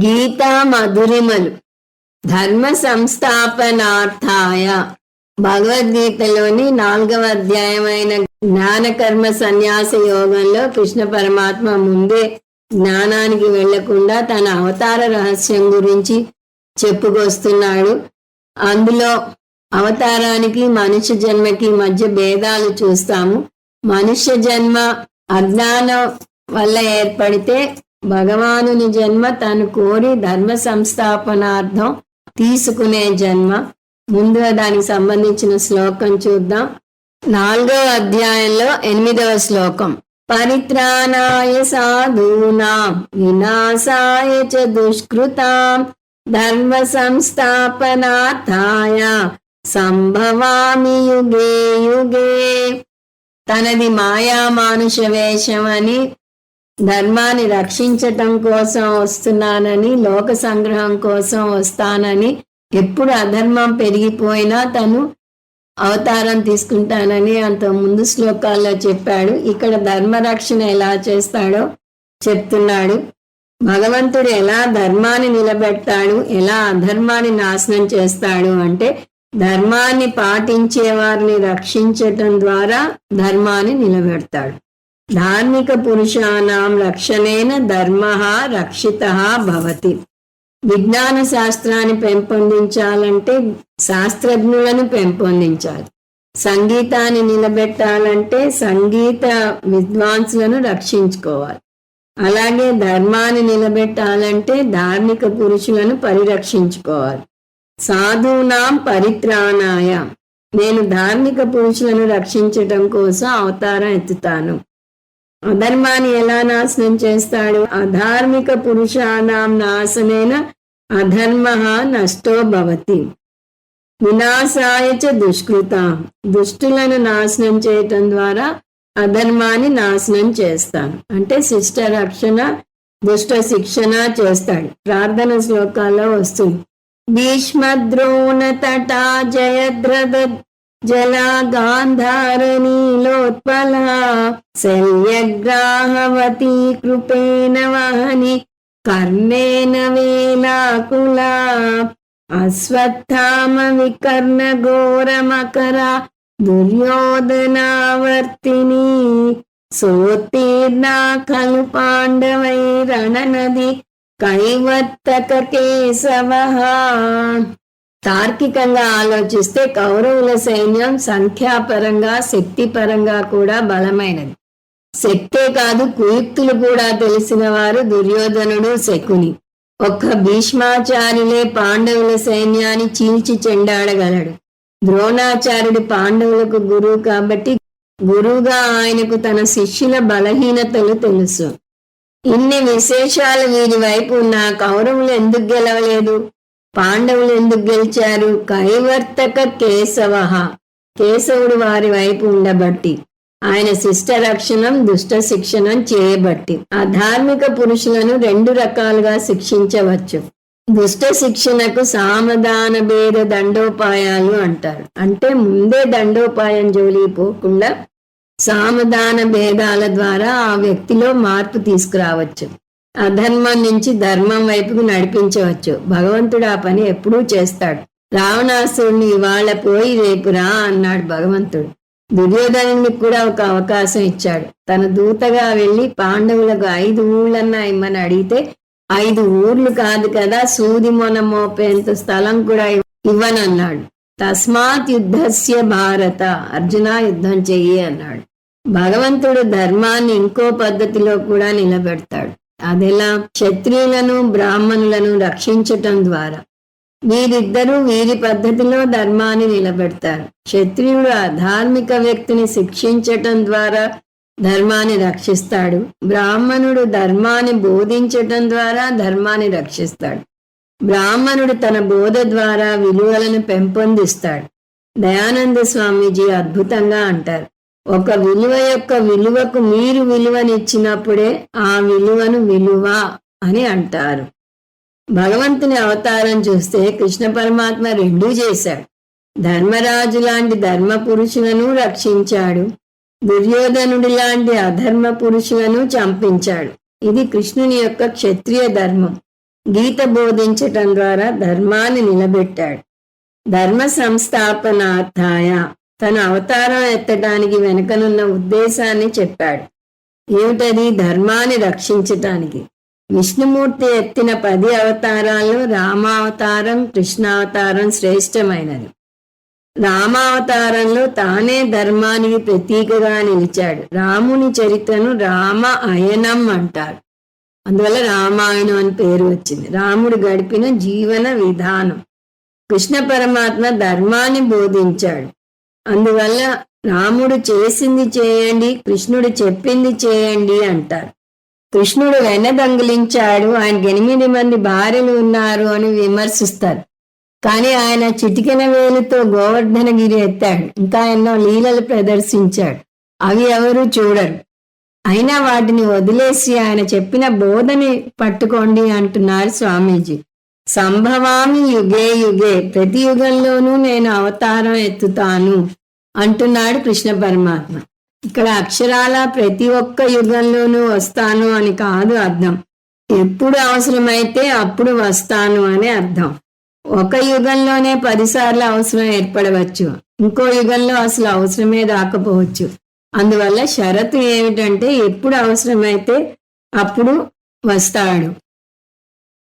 గీతా మధురిమలు. ధర్మ సంస్థాపనార్థాయ. భగవద్గీతలోని నాలుగవ అధ్యాయమైన జ్ఞానకర్మ సన్యాస యోగంలో కృష్ణ పరమాత్మ ముందే జ్ఞానానికి వెళ్ళకుండా తన అవతార రహస్యం గురించి చెప్పుకొస్తున్నాడు. అందులో అవతారానికి మనుష్య జన్మకి మధ్య భేదాలు చూస్తాము. మనుష్య జన్మ అజ్ఞానం వల్ల ఏర్పడితే భగవానుని జన్మ తను కోరి ధర్మ సంస్థాపనార్థం తీసుకునే జన్మ. ముందుగా దానికి సంబంధించిన శ్లోకం చూద్దాం. నాలుగవ అధ్యాయంలో ఎనిమిదవ శ్లోకం. పరిత్రాణాయ సాధూనాం వినాశాయ చ దుష్కృతాం ధర్మ సంస్థాపనార్థాయ సంభవామి యుగే యుగే. తనది మాయా మానుష వేషం అని ధర్మాన్ని రక్షించటం కోసం వస్తున్నానని లోక సంగ్రహం కోసం వస్తానని ఎప్పుడు అధర్మం పెరిగిపోయినా తను అవతారం తీసుకుంటానని అంత ముందు శ్లోకాల్లో చెప్పాడు. ఇక్కడ ధర్మ రక్షణ ఎలా చేస్తాడో చెప్తున్నాడు. భగవంతుడు ఎలా ధర్మాన్ని నిలబెడతాడు ఎలా అధర్మాన్ని నాశనం చేస్తాడు అంటే ధర్మాన్ని పాటించే వారిని రక్షించటం ద్వారా ధర్మాన్ని నిలబెడతాడు. ధార్మిక పురుషానాం రక్షణేన ధర్మ రక్షిత భవతి విజ్ఞాన శాస్త్రాన్ని పెంపొందించాలంటే శాస్త్రజ్ఞులను పెంపొందించాలి। సంగీతాన్ని నిలబెట్టాలంటే సంగీత విద్వాంసులను రక్షించుకోవాలి। అలాగే ధర్మాన్ని నిలబెట్టాలంటే ధార్మిక పురుషులను పరిరక్షించుకోవాలి। సాధునాం పరిత్రాణాయ. నేను ధార్మిక పురుషులను రక్షించటం కోసం అవతారం ఎత్తుతాను। అధర్మాన్ని ఎలా నాశనం చేస్తాడు? అధార్మిక పురుషాణం నాశనేన అధర్మ నష్టో భవతి. వినాశాయ చ దుష్కృత. దుష్టులను నాశనం చేయటం ద్వారా అధర్మాన్ని నాశనం చేస్తాను అంటే శిష్ట రక్షణ దుష్ట శిక్షణ చేస్తాడు. ప్రార్థన శ్లోకాల్లో వస్తుంది. భీష్మద్రోణ తటా జయద్రథ జలా గాంధారనీలోత్పల శల్యగ్రాహవతి కృపేణ వహని కర్ణేన వేలాకులా అశ్వత్థామ వికర్ణ ఘోరమకర దుర్యోధనావర్తిని సోత్తీర్ణా తార్కికంగా ఆలోచిస్తే కౌరవుల సైన్యం సంఖ్యాపరంగా శక్తిపరంగా కూడా బలమైనది. శక్తే కాదు కుయుక్తులు కూడా తెలిసిన వారు దుర్యోధనుడు శకుని. ఒక్క భీష్మాచార్యులే పాండవుల సైన్యాన్ని చీల్చి చెండాడగలడు. ద్రోణాచార్యుడు పాండవులకు గురువు కాబట్టి గురువుగా ఆయనకు తన శిష్యుల బలహీనతలు తెలుసు. ఇన్ని విశేషాలు వీరి వైపు ఉన్న కౌరవులు ఎందుకు గెలవలేదు? పాండవులు ఎందుకు గెలిచారు? కైవర్తక కేశవ కేశవుడు వారి వైపు ఉండబట్టి ఆయన శిష్ట రక్షణం దుష్ట శిక్షణం చేయబట్టి. అధార్మిక పురుషులను రెండు రకాలుగా శిక్షించవచ్చు. దుష్ట శిక్షణకు సామధాన భేద దండోపాయాలు అంటారు. అంటే ముందే దండోపాయం జోలి పోకుండా సామధాన భేదాల ద్వారా ఆ వ్యక్తిలో మార్పు తీసుకురావచ్చు. అధర్మం నుంచి ధర్మం వైపుకు నడిపించవచ్చు. భగవంతుడు ఆ పని ఎప్పుడూ చేస్తాడు. రావణాసుడిని ఇవాళ పోయి రేపు రా అన్నాడు భగవంతుడు. దుర్యోధనునికి కూడా ఒక అవకాశం ఇచ్చాడు. తన దూతగా వెళ్ళి పాండవులకు ఐదు ఊళ్ళన్నా ఇమ్మని అడిగితే ఐదు ఊర్లు కాదు కదా సూది మొన మోపేంత స్థలం కూడా ఇవ్వనన్నాడు. తస్మాత్ యుద్ధస్య భారత అర్జున యుద్ధం చెయ్యి అన్నాడు. భగవంతుడు ధర్మాన్ని ఇంకో పద్ధతిలో కూడా నిలబెడతాడు. అదెలా? క్షత్రియులను బ్రాహ్మణులను రక్షించటం ద్వారా. వీరిద్దరూ వీరి పద్ధతిలో ధర్మాన్ని నిలబెడతారు. క్షత్రియుడు అధార్మిక వ్యక్తిని శిక్షించటం ద్వారా ధర్మాన్ని రక్షిస్తాడు. బ్రాహ్మణుడు ధర్మాన్ని బోధించటం ద్వారా ధర్మాన్ని రక్షిస్తాడు. బ్రాహ్మణుడు తన బోధ ద్వారా విలువలను పెంపొందిస్తాడు. దయానంద స్వామీజీ అద్భుతంగా అంటారు. ఒక విలువ యొక్క విలువకు మీరు విలువనిచ్చినప్పుడే ఆ విలువను విలువ అని అంటారు. భగవంతుని అవతారం చూస్తే కృష్ణ పరమాత్మ రెండూ చేశాడు. ధర్మరాజు లాంటి ధర్మ పురుషులను రక్షించాడు. దుర్యోధనుడి లాంటి అధర్మ పురుషులను చంపించాడు. ఇది కృష్ణుని యొక్క క్షత్రియ ధర్మం. గీత బోధించటం ద్వారా ధర్మాన్ని నిలబెట్టాడు. ధర్మ సంస్థాపనార్థాయ తన అవతారం ఎత్తడానికి వెనుకనున్న ఉద్దేశాన్ని చెప్పాడు. ఏమిటది? ధర్మాన్ని రక్షించటానికి. విష్ణుమూర్తి ఎత్తిన పది అవతారాల్లో రామావతారం కృష్ణావతారం శ్రేష్టమైనది. రామావతారంలో తానే ధర్మానికి ప్రతీకగా నిలిచాడు. రాముని చరిత్రను రామ అయనం అంటారు. అందువల్ల రామాయణం అని పేరు వచ్చింది. రాముడు గడిపిన జీవన విధానం. కృష్ణ పరమాత్మ ధర్మాన్ని బోధించాడు. అందువల్ల రాముడు చేసింది చేయండి కృష్ణుడు చెప్పింది చేయండి అంటారు. కృష్ణుడు వెనదంగిలించాడు ఆయనకి ఎనిమిది మంది భార్యలు ఉన్నారు అని విమర్శిస్తారు. కానీ ఆయన చిటికెన వేలుతో గోవర్ధనగిరి ఎత్తాడు ఇంకా ఎన్నో లీలలు ప్రదర్శించాడు. అవి ఎవరు చూడరు. అయినా వాటిని వదిలేసి ఆయన చెప్పిన బోధని పట్టుకోండి అంటున్నారు స్వామీజీ. సంభవామి యుగే యుగే ప్రతి యుగంలోనూ నేను అవతారం ఎత్తుతాను అంటున్నాడు కృష్ణ పరమాత్మ. ఇక్కడ అక్షరాల ప్రతి ఒక్క యుగంలోనూ వస్తాను అని కాదు అర్థం. ఎప్పుడు అవసరమైతే అప్పుడు వస్తాను అని అర్థం. ఒక యుగంలోనే పదిసార్లు అవసరం ఏర్పడవచ్చు. ఇంకో యుగంలో అసలు అవసరమే రాకపోవచ్చు అందువల్ల షరతు ఏమిటంటే ఎప్పుడు అవసరమైతే అప్పుడు వస్తాడు.